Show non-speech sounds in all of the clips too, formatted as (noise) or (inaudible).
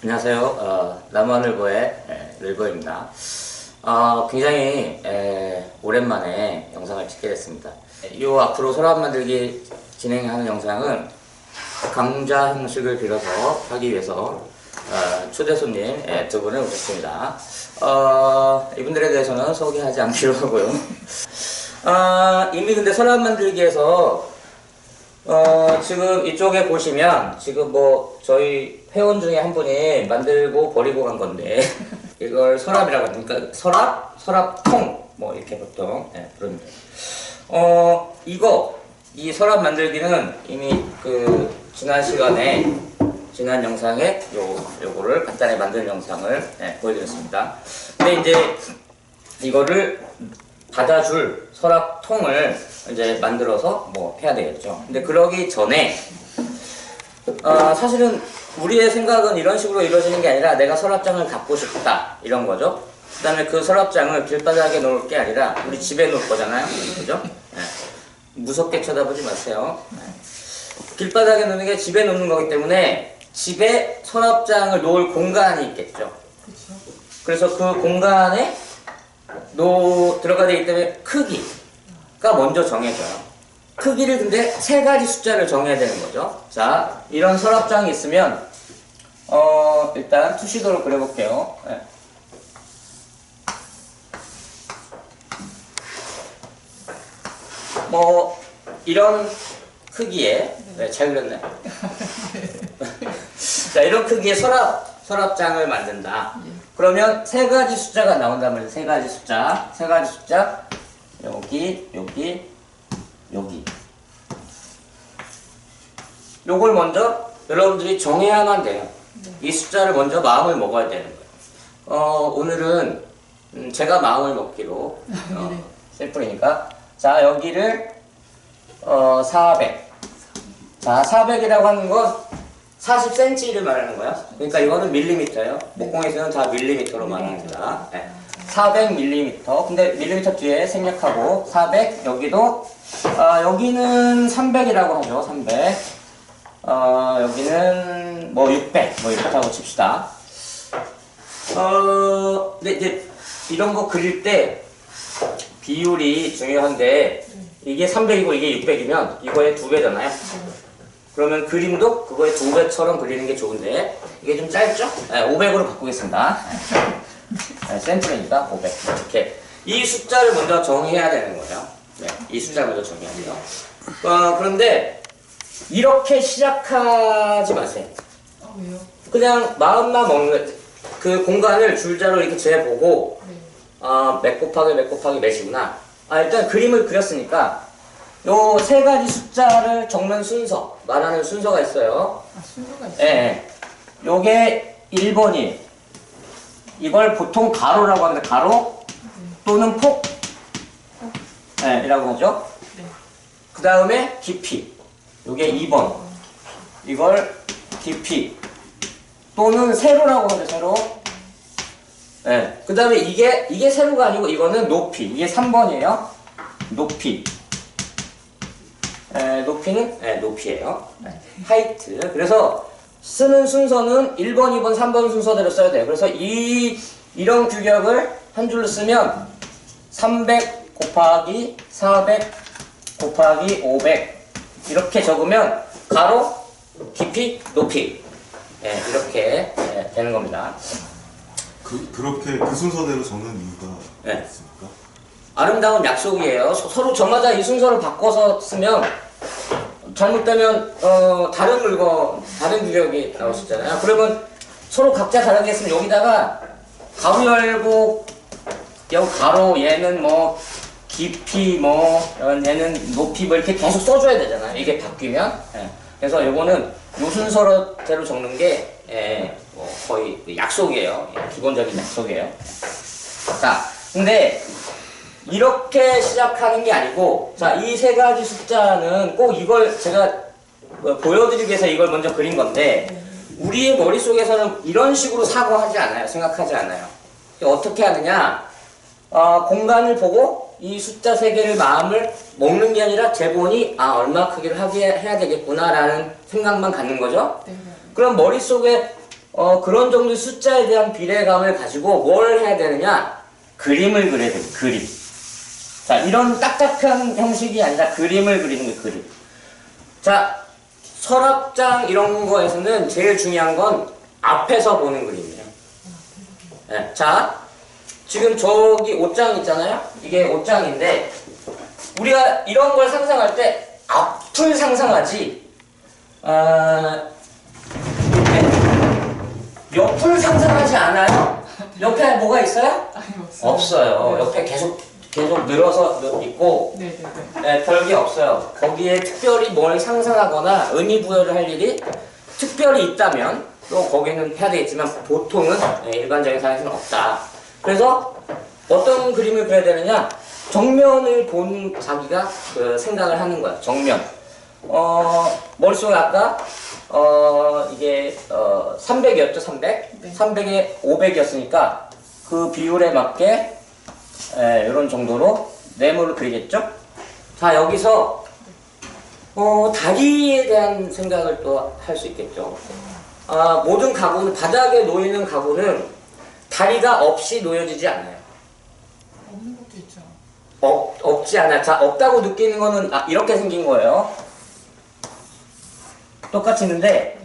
안녕하세요. 어, 남원을보의 에, 늘보입니다. 어, 굉장히 에, 오랜만에 영상을 찍게 됐습니다. 이 앞으로 서랍 만들기 진행하는 영상은 강좌 형식을 빌어서 하기 위해서 어, 초대 손님 에, 두 분을 모셨습니다. 어, 이분들에 대해서는 소개하지 않기로 하고요. 어, 이미 근데 서랍 만들기에서 어, 지금 이쪽에 보시면 지금 뭐 저희 회원 중에 한 분이 만들고 버리고 간 건데 (laughs) 이걸 서랍이라고 하니까 서랍, 서랍통 뭐 이렇게 보통 예, 부릅니다. 어, 이거 이 서랍 만들기는 이미 그 지난 시간에 지난 영상에 요 요거를 간단히 만든 영상을 예, 보여드렸습니다. 근데 이제 이거를 받아줄 서랍통을 이제 만들어서 뭐 해야 되겠죠. 근데 그러기 전에 어, 사실은 우리의 생각은 이런 식으로 이루어지는 게 아니라 내가 서랍장을 갖고 싶다 이런 거죠. 그 다음에 그 서랍장을 길바닥에 놓을 게 아니라 우리 집에 놓을 거잖아요. 그죠? 네. 무섭게 쳐다보지 마세요. 네. 길바닥에 놓는 게 집에 놓는 거기 때문에 집에 서랍장을 놓을 공간이 있겠죠. 그래서 그 공간에 노 들어가 되기 때문에 크기가 먼저 정해져요. 크기를 근데 세 가지 숫자를 정해야 되는 거죠. 자, 이런 서랍장이 있으면 어 일단 투시도를 그려볼게요. 네. 뭐 이런 크기에 네, 잘 그렸네. (laughs) 자, 이런 크기의 서랍 서랍장을 만든다. 그러면 세 가지 숫자가 나온다면 세 가지 숫자, 세 가지 숫자 여기, 여기, 여기. 요걸 먼저 여러분들이 정해야만 돼요. 이 숫자를 먼저 마음을 먹어야 되는 거예요. 어, 오늘은 음, 제가 마음을 먹기로 어, (laughs) 셀프니까 자 여기를 어, 400. 자 400이라고 하는 건 40cm를 말하는 거야. 그러니까 이거는 밀리미터예요. 목공에서는 다 밀리미터로 말합니다. 네. 400mm. 근데 밀리미터 뒤에 생략하고 400 여기도 아, 여기는 300이라고 하죠. 300. 어, 여기는 뭐 600. 뭐 이렇게 하고 칩시다. 어, 근데 이제 이런 거 그릴 때 비율이 중요한데 이게 300이고 이게 600이면 이거의 두 배잖아요. 그러면 그림도 그거의 두 배처럼 그리는 게 좋은데 이게 좀 짧죠? 네, 500으로 바꾸겠습니다. 네, 센티미터니까 500 이렇게 이 숫자를 먼저 정해야 되는 거예요. 네, 이 숫자를 먼저 정해야 돼요. 어, 그런데 이렇게 시작하지 마세요. 아 왜요? 그냥 마음만 먹는 그 공간을 줄자로 이렇게 재보고 네. 아, 몇 곱하기 몇 곱하기 몇이구나. 아, 일단 그림을 그렸으니까 요 세 가지 숫자를 적는 순서, 말하는 순서가 있어요. 아 순서가 예, 있어요. 예. 요게 1번이 이걸 보통 가로라고 하는데 가로 또는 폭. 예, 이라고 하죠. 네. 그 다음에 깊이. 요게 2번. 이걸 깊이 또는 세로라고 하죠 세로. 예. 그 다음에 이게 이게 세로가 아니고 이거는 높이. 이게 3번이에요. 높이. 예, 높이는 예, 높이에요. 예, 하이트. 그래서 쓰는 순서는 1번, 2번, 3번 순서대로 써야 돼요 그래서 이 이런 규격을 한 줄로 쓰면 300 곱하기 400 곱하기 500 이렇게 적으면 가로, 깊이, 높이 예, 이렇게 예, 되는 겁니다. 그, 그렇게 그 순서대로 적는 이유가 네. 있습니까? 아름다운 약속이에요. 서- 서로 저마다 이 순서를 바꿔서 쓰면 잘못되면 어, 다른 물건, 다른 규격이 나올 수 있잖아요. 그러면 서로 각자 다르게 했으면 여기다가 가로 열고 여기 가로 얘는 뭐 깊이 뭐 얘는 높이 뭐 이렇게 계속 써줘야 되잖아요. 이게 바뀌면. 예. 그래서 요거는 요 순서대로 적는 게 예, 뭐 거의 그 약속이에요. 예, 기본적인 약속이에요. 자, 근데 이렇게 시작하는 게 아니고, 자, 이 세 가지 숫자는 꼭 이걸 제가 어, 보여드리기 위해서 이걸 먼저 그린 건데, 우리의 머릿속에서는 이런 식으로 사고하지 않아요. 생각하지 않아요. 어떻게 하느냐, 어, 공간을 보고 이 숫자 세 개를 마음을 먹는 게 아니라 재본이, 아, 얼마 크기를 하게 해야 되겠구나라는 생각만 갖는 거죠. 네. 그럼 머릿속에 어, 그런 정도의 숫자에 대한 비례감을 가지고 뭘 해야 되느냐? 그림을 그려야 됩니다. 그림. 자, 이런 딱딱한 형식이 아니라 그림을 그리는 게 그림. 자, 서랍장 이런 거에서는 제일 중요한 건 앞에서 보는 그림이에요. 네, 자, 지금 저기 옷장 있잖아요? 이게 옷장인데, 우리가 이런 걸 상상할 때 앞을 상상하지, 아, 이렇게 옆을 상상하지 않아요? 옆에 뭐가 있어요? 없어요. 네. 옆에 계속 계속 늘어서 있고. 네, 별게 없어요. 거기에 특별히 뭘 상상하거나 의미 부여를 할 일이 특별히 있다면 또 거기는 해야 되겠지만 보통은 네, 일반적인 상황에서는 없다. 그래서 어떤 그림을 그려야 되느냐? 정면을 본 자기가 그 생각을 하는 거야. 정면. 어, 머릿속에 아까 어, 이게 어, 300이었죠, 300? 네. 300에 500이었으니까 그 비율에 맞게 예, 이런 정도로 네모를 그리겠죠? 자, 여기서 어, 다리에 대한 생각을 또 할 수 있겠죠. 아, 모든 가구는 바닥에 놓이는 가구는 다리가 없이 놓여지지 않아요. 없는 것도 있죠. 없, 없지 않아. 자, 없다고 느끼는 거는 아, 이렇게 생긴 거예요. 똑같이 있는데,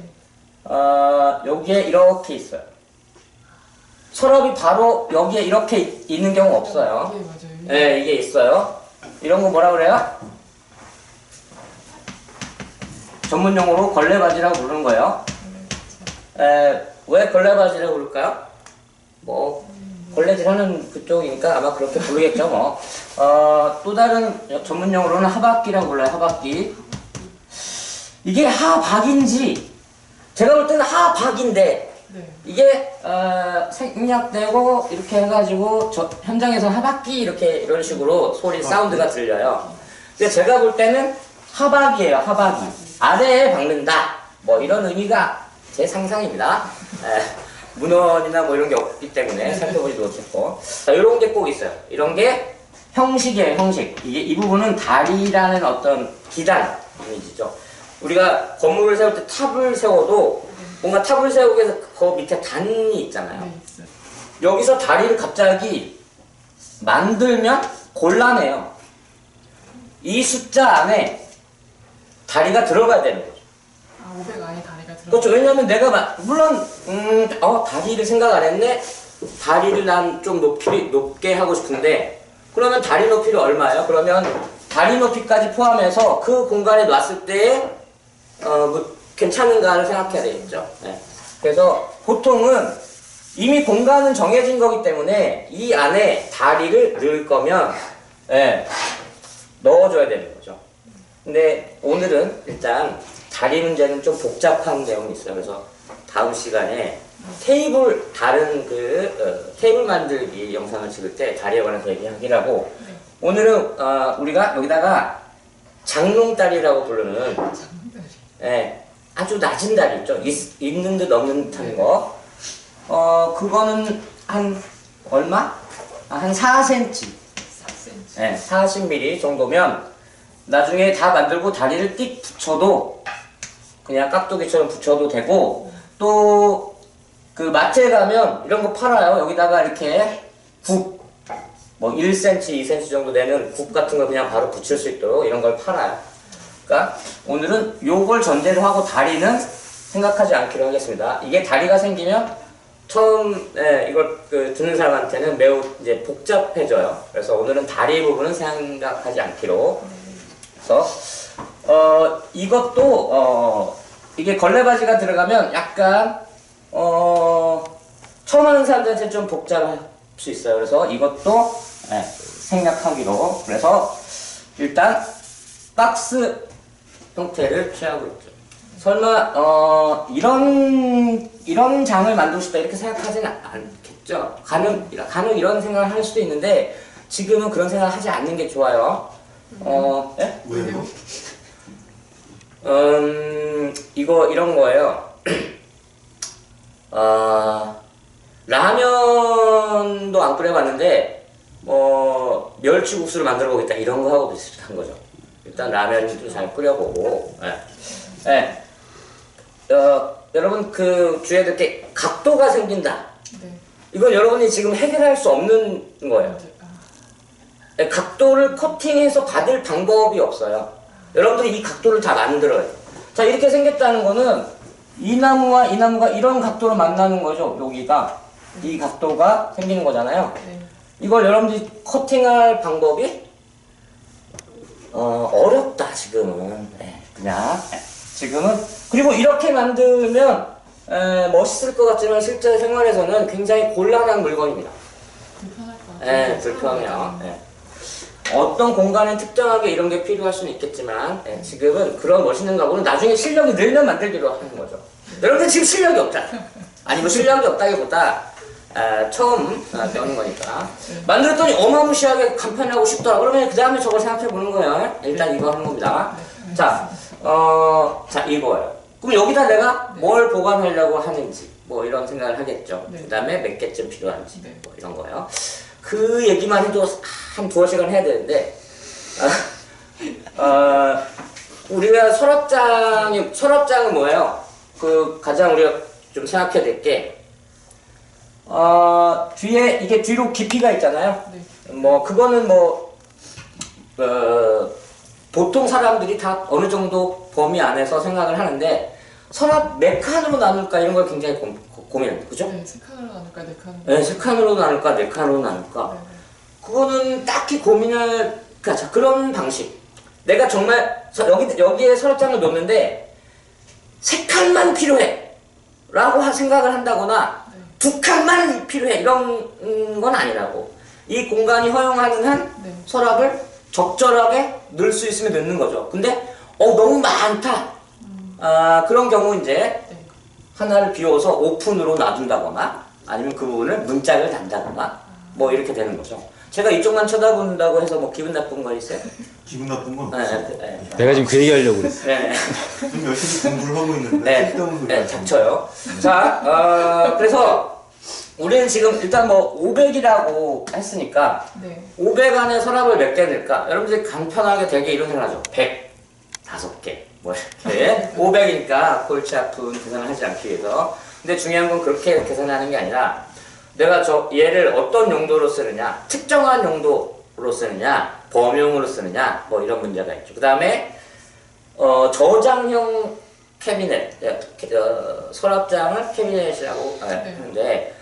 어, 여기에 이렇게 있어요. 서랍이 바로 여기에 이렇게 있- 있는 경우 없어요. 네 맞아요. 네, 이게 있어요. 이런 거 뭐라 그래요? 전문 용어로 걸레바지라고 부르는 거예요. 에, 왜 걸레바지라고 부를까요? 뭐 걸레질 하는 그쪽이니까 아마 그렇게 부르겠죠 뭐. 어, 또 다른 전문 용어로는 하박기라고 불러요. 하박기. 이게 하박인지 제가 볼 때는 하박인데 네. 이게 어, 생략되고 이렇게 해가지고 저 현장에서 하박기 이렇게 이런 식으로 소리 사운드가 들려요. 근데 제가 볼 때는 하박이에요. 하박이 아래에 박는다. 뭐 이런 의미가 제 상상입니다. 에, 문헌이나 뭐 이런 게 없기 때문에 살펴보지 못했고 자, 이런 게 꼭 있어요. 이런 게 형식이에요. 형식. 이게 이 부분은 다리라는 어떤 기단 이미지죠. 우리가 건물을 세울 때 탑을 세워도 뭔가 탑을 세우기 위해서 그 밑에 단이 있잖아요. 네. 여기서 다리를 갑자기 만들면 곤란해요. 이 숫자 안에 다리가 들어가야 되는 거죠. 아 500 안에 다리가 들어. 그렇죠. 왜냐하면 내가 마- 물론 음, 어 다리를 생각 안 했네. 다리를 난 좀 높이 높게 하고 싶은데 그러면 다리 높이를 얼마예요? 그러면 다리 높이까지 포함해서 그 공간에 놨을 때의 어, 뭐 괜찮은가를 생각해야 되겠죠. 네. 그래서 보통은 이미 공간은 정해진 거기 때문에 이 안에 다리를 넣을 거면 예, 넣어줘야 되는 거죠. 근데 오늘은 일단 다리 문제는 좀 복잡한 내용이 있어요. 그래서 다음 시간에 테이블 다른 그 어, 테이블 만들기 영상을 찍을 때 다리에 관해서 네. 오늘은 어, 우리가 여기다가 장롱다리라고 부르는. 예, 아주 낮은 다리 있죠. 있, 있는 듯 없는 듯한 거. 어 그거는 한 얼마? 아, 한 4cm. 4cm. 네, 40mm 정도면 나중에 다 만들고 다리를 띡 붙여도 그냥 깍두기처럼 붙여도 되고 또 그 마트에 가면 이런 거 팔아요. 여기다가 이렇게 굽, 뭐 1cm, 2cm 정도 되는 굽 같은 걸 그냥 바로 붙일 수 있도록 이런 걸 팔아요. 그러니까 오늘은 요걸 전제로 하고 다리는 생각하지 않기로 하겠습니다. 이게 다리가 생기면 처음 예, 이걸 그 듣는 사람한테는 매우 이제 복잡해져요. 그래서 오늘은 다리 부분은 생각하지 않기로. 그래서 어 이것도 어 이게 걸레바지가 들어가면 약간 어 처음 하는 사람들한테 좀 복잡할 수 있어요. 그래서 이것도 예, 생략하기로. 그래서 일단 박스 형태를 취하고 있죠. 설마 어 이런 이런 장을 만들고 싶다 이렇게 생각하지는 않겠죠. 가능 가능 이런 생각을 할 수도 있는데 지금은 그런 생각을 하지 않는 게 좋아요. 어, 예? 왜요? 음 이거 이런 거예요. (clears throat) 아 라면도 안 끓여봤는데 뭐 멸치국수를 만들어 보겠다 이런 거 하고 비슷한 거죠. 일단 라면도 잘 끓여보고, 예, 예. 어, 여러분 그 주에 이렇게 각도가 생긴다. 네. 이건 여러분이 지금 해결할 수 없는 거예요. 이제, 아, 네, 각도를 커팅해서 받을 방법이 없어요. 여러분들이 이 각도를 다 만들어요. 자, 이렇게 생겼다는 거는 이 나무와 이 나무가 이런 각도로 만나는 거죠. 여기가. 이 각도가 생기는 거잖아요. 네. 이걸 여러분들이 커팅할 방법이 어, 어렵다, 지금은. 네, 그냥. 네, 지금은. 그리고 이렇게 만들면 에, 멋있을 것 같지만 실제 생활에서는 굉장히 곤란한 물건입니다. 불편할 것 예, 같아요. 불편해요. 예. 어떤 공간에 특정하게 이런 게 필요할 수는 있겠지만 예, 지금은 그런 멋있는 가구는 나중에 실력이 늘면 만들기로 하는 거죠. 여러분들 지금 실력이 없잖아. 아니 뭐 실력이 없다기보다 아, 처음 아, 배우는 거니까 만들었더니 어마무시하게 간편하고 쉽더라. 그러면 그 다음에 저걸 생각해 보는 거예요. 일단 이거 하는 겁니다. 자, 어, 자 이거예요. 그럼 여기다 내가 뭘 보관하려고 하는지 뭐 이런 생각을 하겠죠. 네. 그 다음에 몇 개쯤 필요한지 네. 뭐 이런 거요. 그 얘기만 해도 한 두어 시간 해야 되는데, 아, 어, 우리가 서랍장이, 서랍장은 뭐예요? 그 가장 우리가 좀 생각해야 될 게, 어, 뒤에, 이게 뒤로 깊이가 있잖아요. 네. 뭐, 그거는 뭐, 어, 보통 사람들이 다 어느 정도 범위 안에서 생각을 하는데, 서랍 몇 칸으로 나눌까 이런 걸 굉장히 고, 고, 고민합니다. 그죠? 네, 세 칸으로 나눌까, 네 칸으로. 네, 세 칸으로 나눌까, 네 칸으로 나눌까. 네, 네. 그거는 딱히 고민할 그러니까 자, 그런 방식. 내가 정말 서- 여기 여기에 서랍장을 놓는데 세 칸만 필요해. 라고 하- 생각을 한다거나 네. 두 칸만 필요해. 이런 음, 건 아니라고. 이 공간이 허용하는 한 네. 서랍을 적절하게 넣을 수 있으면 넣는 거죠. 근데 어 너무 많다. 아, 그런 경우 이제 네. 하나를 비워서 오픈으로 놔둔다거나 아니면 그 부분을 문짝을 단다거나 뭐 이렇게 되는 거죠. 제가 이쪽만 쳐다본다고 해서 뭐 기분 나쁜 거 있어요? (laughs) 기분 나쁜 건 네, 없어. 네, 네. 내가 지금 그 얘기 하려고 그랬어. 네, 네. 좀 열심히 공부를 하고 있는데 네, 네. 닥쳐요. 자, 어, 그래서 우리는 지금 일단 뭐 500이라고 했으니까 네. 500 안에 서랍을 몇 개 넣을까? 여러분들이 간편하게 되게 이런 생각 하죠. 100, 5개. 뭐 이렇게. (laughs) 500이니까 골치 아픈 계산을 하지 않기 위해서. 근데 중요한 건 그렇게 계산하는 게 아니라 내가 저 얘를 어떤 용도로 쓰느냐, 특정한 용도로 쓰느냐, 범용으로 쓰느냐, 뭐 이런 문제가 있죠. 그 다음에 어, 저장형 캐비넷, 예, 캐- 어, 서랍장을 캐비넷이라고 아, 네. 하는데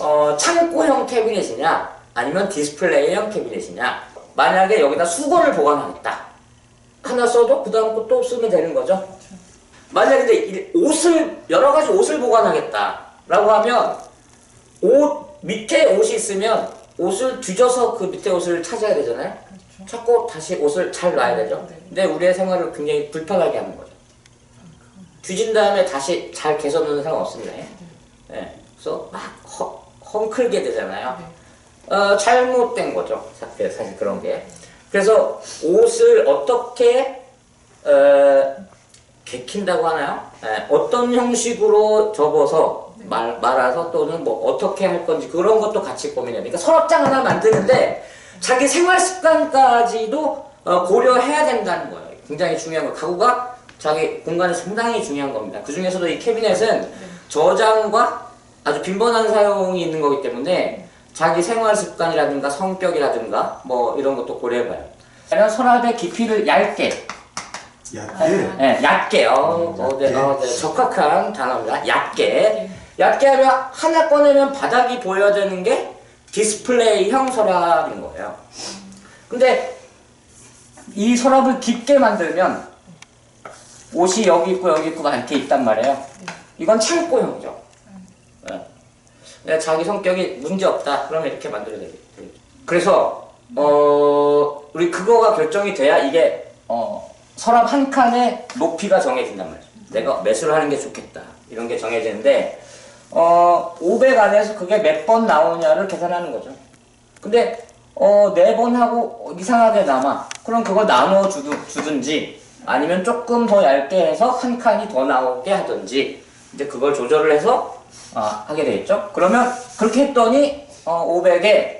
어, 창고형 캐비넷이냐 아니면 디스플레이형 캐비넷이냐 만약에 여기다 수건을 보관하겠다. 하나 써도 그 다음 거또 쓰면 되는 거죠. 만약에 근데 이 옷을 여러 가지 옷을 보관하겠다 라고 하면 옷 밑에 옷이 있으면 옷을 뒤져서 그 밑에 옷을 찾아야 되잖아요. 그렇죠. 찾고 다시 옷을 잘 놔야 되죠. 네. 근데 우리의 생활을 굉장히 불편하게 하는 거죠. 뒤진 다음에 다시 잘 개서 놓는 상관 없습니다. 네. 그래서 막 허, 헝클게 되잖아요 네. 어, 잘못된 거죠. 사실, 그런 게. 그래서 옷을 어떻게 어, 개킨다고 하나요? 예, 어떤 형식으로 접어서 말, 말아서 또는 뭐 어떻게 할 건지 그런 것도 같이 고민해야 돼. 그러니까 서랍장 하나 만드는데 자기 생활 습관까지도 어, 고려해야 된다는 거예요. 굉장히 중요한 거. 가구가 자기 공간이 상당히 중요한 겁니다. 그 중에서도 이 캐비넷은 저장과 아주 빈번한 사용이 있는 거기 때문에 자기 생활 습관이라든가 성격이라든가 뭐 이런 것도 고려해봐요. 그러면 서랍의 깊이를 얇게, 얇게 예, 얇게, 어, 어, 네, 어, 네, 적확한 단어입니다. 얇게. 얇게 하면 하나 꺼내면 바닥이 보여야 되는 게 디스플레이형 서랍인 거예요. 근데 이 서랍을 깊게 만들면 옷이 여기 있고 여기 있고 막 이렇게 있단 말이에요. 이건 창고형이죠. 예. 내가 자기 성격이 문제 없다. 그러면 이렇게 만들어야 되겠죠. 그래서 어 우리 그거가 결정이 돼야 이게 어 서랍 한 칸의 높이가 정해진단 말이죠. 내가 매수를 하는 게 좋겠다. 이런 게 정해지는데 어 500 안에서 그게 몇 번 나오냐를 계산하는 거죠. 근데 어 네 번 하고 이상하게 남아. 그럼 그걸 나눠 주든, 주든지 아니면 조금 더 얇게 해서 한 칸이 더 나오게 하든지 이제 그걸 조절을 해서 아, 하게 되겠죠. 그러면 그렇게 했더니 어 500에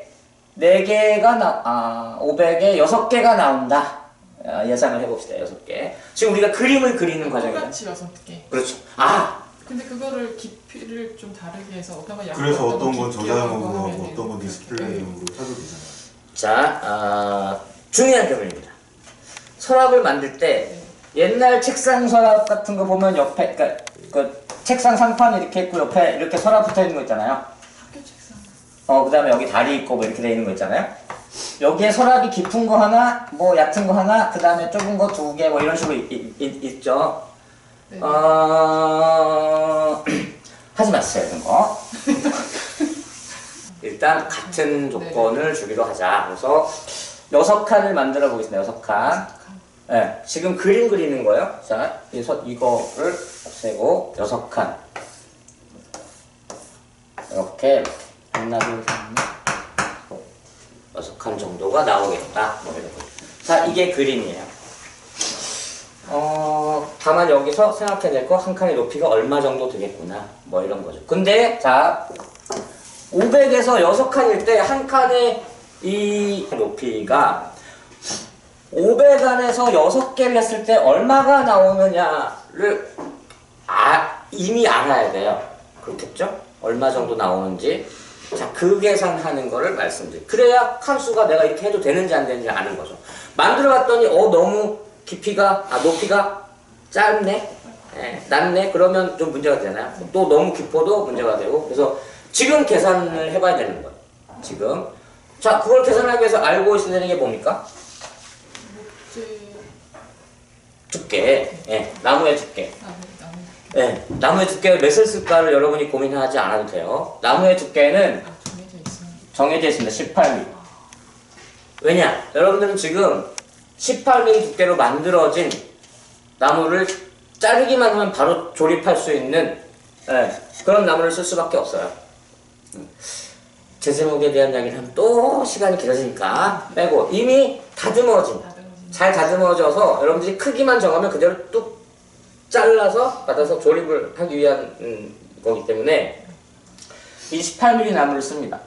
4개가 나, 아, 500에 6개가 나온다. 아, 예상을 해봅시다. 6개. 지금 우리가 그림을 그리는 과정이에요. 똑같이 여섯 개. 그렇죠. 아, 근데 그거를 깊이를 좀 다르게 해서 어떤 건 얇고 그래서 어떤 건 깊게 하고 저자형으로 하고 하면은 어떤 건 네. 디스플레이형으로 하도 되잖아요. 자, 아, 중요한 점입니다. 서랍을 만들 때 옛날 책상 서랍 같은 거 보면 옆에 그러니까 그 책상 상판 이렇게 있고 옆에 이렇게 서랍 붙어 있는 거 있잖아요. 학교 책상. 어, 그 다음에 여기 다리 있고 뭐 이렇게 돼 있는 거 있잖아요. 여기에 서랍이 깊은 거 하나, 뭐 얕은 거 하나, 그 다음에 좁은 거 두 개, 뭐 이런 식으로 있, 있, 있- 있죠. 네. 어, (clears throat) 하지 마세요, 이런 거. (laughs) 일단 같은 조건을 주기로 하자. 그래서 여섯 칸을 만들어 보겠습니다. 여섯 칸. 네, 지금 그림 그리는 거예요. 자, 이 서- 이거를 없애고 여섯 칸. 이렇게 하나, 둘, 셋, 넷, 여섯 칸 정도가 나오겠다. 뭐 이런 거. 자, 이게 그림이에요. 어, 다만 여기서 생각해야 될 거 한 칸의 높이가 얼마 정도 되겠구나. 뭐 이런 거죠. 근데 자, 500에서 6칸일 때 한 칸의 이 높이가 500 안에서 6개를 했을 때 얼마가 나오느냐를 아, 이미 알아야 돼요. 그렇겠죠? 얼마 정도 나오는지. 자, 그 계산하는 거를 말씀드릴게요. 그래야 칸수가 내가 이렇게 해도 되는지 안 되는지 아는 거죠. 만들어 봤더니, 어, 너무 깊이가, 아, 높이가 짧네? 예, 낮네? 그러면 좀 문제가 되잖아요. 또 너무 깊어도 문제가 되고. 그래서 지금 계산을 해봐야 되는 거예요. 지금. 자, 그걸 계산하기 위해서 알고 있어야 되는 게 뭡니까? 목재 두께. 예, 나무의 두께. 나무 나무. 네, 나무의 두께를 몇을 쓸까를 여러분이 고민하지 않아도 돼요. 나무의 두께는 아 정해져 있습니다. 18mm. 왜냐? 여러분들은 지금 18mm 두께로 만들어진 나무를 자르기만 하면 바로 조립할 수 있는 예, 그런 나무를 쓸 수밖에 없어요. 음. 제제목에 대한 이야기를 하면 또 시간이 길어지니까 빼고 이미 다듬어진 다듬어진. 잘 다듬어져서 여러분들이 크기만 정하면 그대로 뚝 잘라서 받아서 조립을 하기 위한 음, 거기 때문에 이 18mm 나무를 씁니다.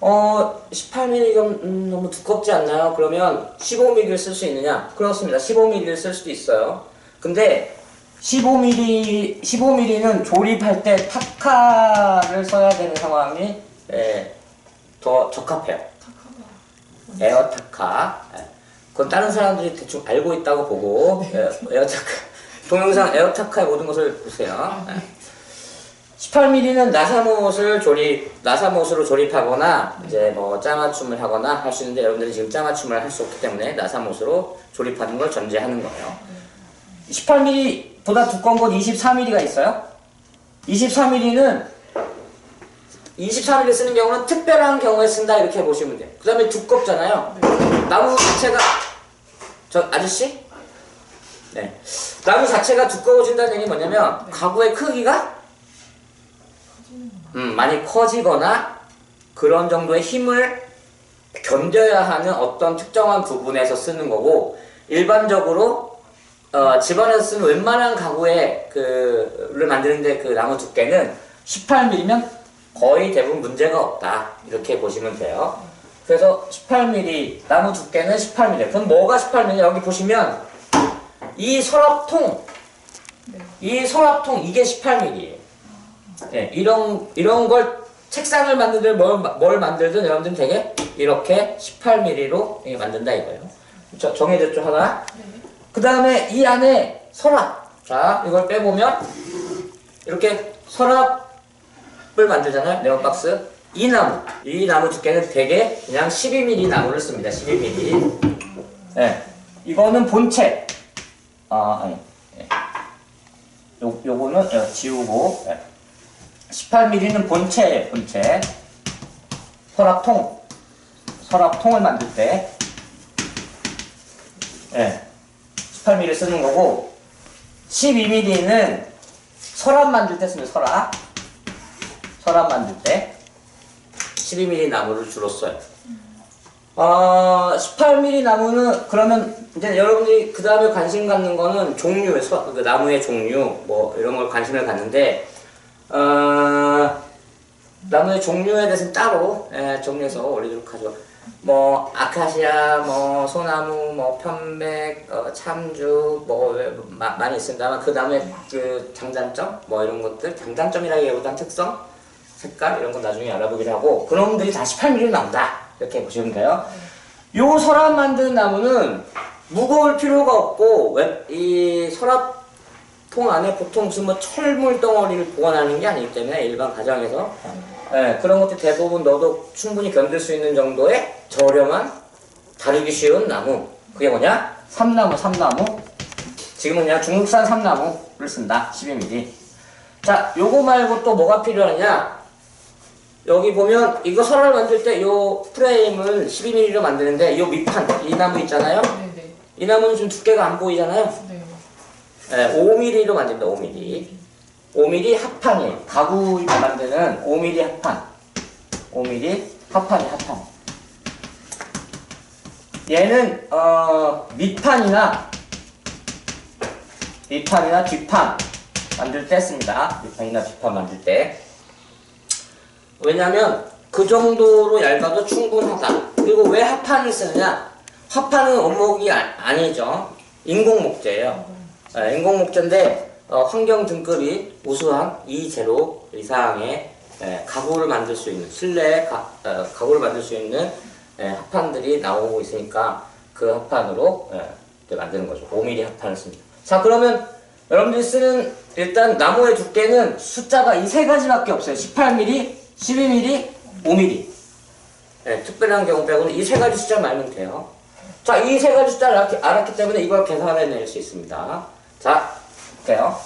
어, 18mm가 음, 너무 두껍지 않나요? 그러면 15mm를 쓸 수 있느냐? 그렇습니다. 15mm를 쓸 수도 있어요. 근데 15mm, 15mm는 조립할 때 타카를 써야 되는 상황이 예, 더 적합해요. 탁하다. 에어 타카. 예. 그건 다른 사람들이 대충 알고 있다고 보고 (laughs) 에, 에어타카. 동영상 에어타카의 모든 것을 보세요. 예. 18mm는 나사못을 조립, 나사못으로 조립하거나 이제 뭐 짜맞춤을 하거나 할 수 있는데 여러분들이 지금 짜맞춤을 할 수 없기 때문에 나사못으로 조립하는 걸 전제하는 거예요. 18mm보다 두꺼운 건 24mm가 있어요. 24mm는 23mm 쓰는 경우는 특별한 경우에 쓴다 이렇게 보시면 돼요. 그 다음에 두껍잖아요. 나무 자체가 저 아저씨? 네. 나무 자체가 두꺼워진다는 얘기 뭐냐면 가구의 크기가 음, 많이 커지거나 그런 정도의 힘을 견뎌야 하는 어떤 특정한 부분에서 쓰는 거고 일반적으로 어, 집안에서 쓰는 웬만한 가구의 그를 만드는데 그 나무 두께는 18mm면 거의 대부분 문제가 없다 이렇게 보시면 돼요. 그래서 18mm 나무 두께는 18mm. 그럼 뭐가 18mm? 여기 보시면 이 서랍통 네. 이 서랍통 이게 18mm예요. 네, 이런 이런 걸 책상을 만들든 뭘, 마- 뭘 만들든 여러분들은 되게 이렇게 18mm로 만든다 이거예요. 저, 정해졌죠 하나. 네. 그 다음에 이 안에 서랍. 자, 이걸 빼보면 이렇게 서랍을 만들잖아요. 네오박스. 이 나무. 이 나무 두께는 되게 그냥 12mm 나무를 씁니다. 12mm. 네. 이거는 본체. 아, 아니. 네. 요, 요거는 예, 지우고. 예. 18mm는 본체예요, 본체. 서랍통. 서랍통을 만들 때. 예. 18mm 쓰는 거고 12mm는 서랍 만들 때 씁니다. 서랍. 서랍 만들 때 12mm 나무를 주로 써요. 어, 18mm 나무는 그러면 이제 여러분들이 그 다음에 관심 갖는 거는 종류, 서, 그 나무의 종류 뭐 이런 걸 관심을 갖는데 어, 나무의 종류에 대해서는 따로 예, 정리해서 올리도록 하죠. 뭐 아카시아, 뭐 소나무, 뭐 편백, 어, 참주 뭐 왜- 마- 많이 있습니다만 그 다음에 그 장단점 뭐 이런 것들 장단점이라기보단 특성, 색깔 이런 건 나중에 알아보기로 하고 그놈들이 다 18mm 나온다. 이렇게 보시면 돼요. 요 서랍 만드는 나무는 무거울 필요가 없고 왜- 이 서랍 통 안에 보통 무슨 뭐 철물 덩어리를 보관하는 게 아니기 때문에 일반 가정에서 예, 그런 것들 대부분 넣어도 충분히 견딜 수 있는 정도의 저렴한 다루기 쉬운 나무. 그게 뭐냐? 삼나무 삼나무. 지금은 그냥 중국산 삼나무를 쓴다. 12mm 자 요거 말고 또 뭐가 필요하냐 여기 보면 이거 설을 만들 때 요 프레임을 12mm로 만드는데 요 밑판 이 나무 있잖아요 네네. 이 나무는 좀 두께가 안 보이잖아요 네. 예, 5mm로 만든다 5mm 5mm 합판이에요. 가구 만드는 5mm 합판. 5mm 합판이 합판. 얘는 어, 밑판이나 밑판이나 뒷판 만들 때 씁니다. 밑판이나 뒷판 만들 때. 왜냐면 그 정도로 얇아도 충분하다. 그리고 왜 합판을 쓰느냐? 합판은 원목이 아, 아니죠. 인공 목재예요. 아, 인공 목재인데 어, 환경 등급이 우수한 E0 이상의 예, 가구를 만들 수 있는 실내 가, 어, 가구를 만들 수 있는 예, 합판들이 나오고 있으니까 그 합판으로 예, 만드는 거죠. 5mm 합판을 씁니다. 자 그러면 여러분들이 쓰는 일단 나무의 두께는 숫자가 이 세 가지밖에 없어요. 18mm, 12mm, 5mm. 예, 특별한 경우 빼고는 이 세 가지 숫자 말면 돼요. 자, 이 세 가지 숫자를 알았기, 알았기 때문에 이걸 계산해낼 수 있습니다. 자, 볼게요.